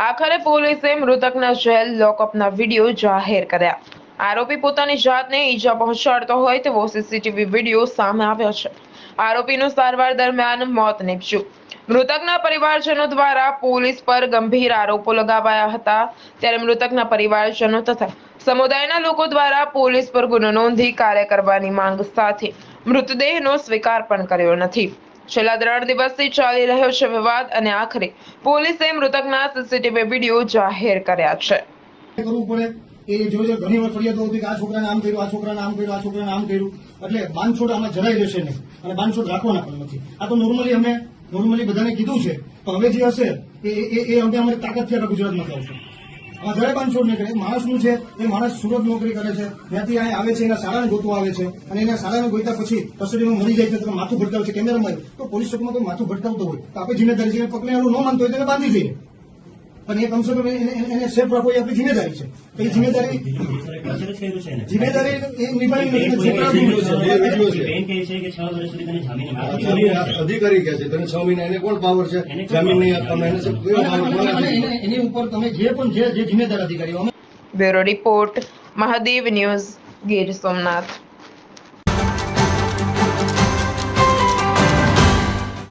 આખરે પોલીસે મૃતકના જેલ લોકઅપના વીડિયો જાહેર કર્યા. આરોપી પોતાની જાતને ઈજા પહોંચાડતો હોય તેવો સીસીટીવી વીડિયો સામે આવ્યો છે. આરોપીનું સારવાર દરમિયાન મોત નીપજ્યું. મૃતકના પરિવારજનો દ્વારા પોલીસ પર ગંભીર આરોપો લગાવાયા હતા. ત્યારે મૃતકના પરિવારજનો તથા સમુદાયના લોકો દ્વારા પોલીસ પર ગુનો નોંધી કાર્ય કરવાની માંગ સાથે મૃતદેહનો સ્વીકાર પણ કર્યો નથી. છેલ્લા ત્રણ દિવસથી ચાલી રહ્યો છે વિવાદ અને આખરે પોલીસે મૃતકના સીસીટીવી વીડિયો જાહેર કર્યા છે. એ જોઈ ઘણી વાર ફરિયાદો હતી કે આ છોકરાને આમ કર્યું, આ છોકરાને આમ કર્યું, આ છોકરાને આમ કર્યું. એટલે બાંધછોડ આમાં જરાય રહેશે નહીં. અને બાંધછોડ રાખવાના પણ નથી. આ તો નોર્મલી અમે નોર્મલી બધાને કીધું છે. તો હવે જે હશે, એ એ- અમે અમારી તાકાતથી આપણે ગુજરાતમાંથી આવશે? આમાં જરાય છોડ નીકળે. માણસનું છે? એ માણસ સુરત નોકરી કરે છે. ત્યાંથી અહીં આવે છે એના શાળાને ગોતવા આવે છે. અને એના શાળાને ગોતા પછી કસ્ટડીમાં મરી જાય છે તો માથું ભટકાવે છે કેમેરામાં તો પોલીસ ચોકમાં કોઈ માથું ભટકાવતો હોય. તો આપણે જિમ્મેદારી છે એને પકડીને ન માનતો હોય તો બાંધી દઈએ પણ એ કમસે કમ એને- સેફ રાખવો એ આપણી જિમ્મેદારી છે. તો એ જિમ્મેદારી જિમ્મેદારી એ નિભાવી નથી અધિકારી કહે છે તને છ મહિના એને કોણ પાવર છે? જમીન નહીં આપવામાં એને એની ઉપર તમે જે પણ જે જે જિમ્મેદાર અધિકારીઓ bureau report, Mahadev news, Gir Somnath.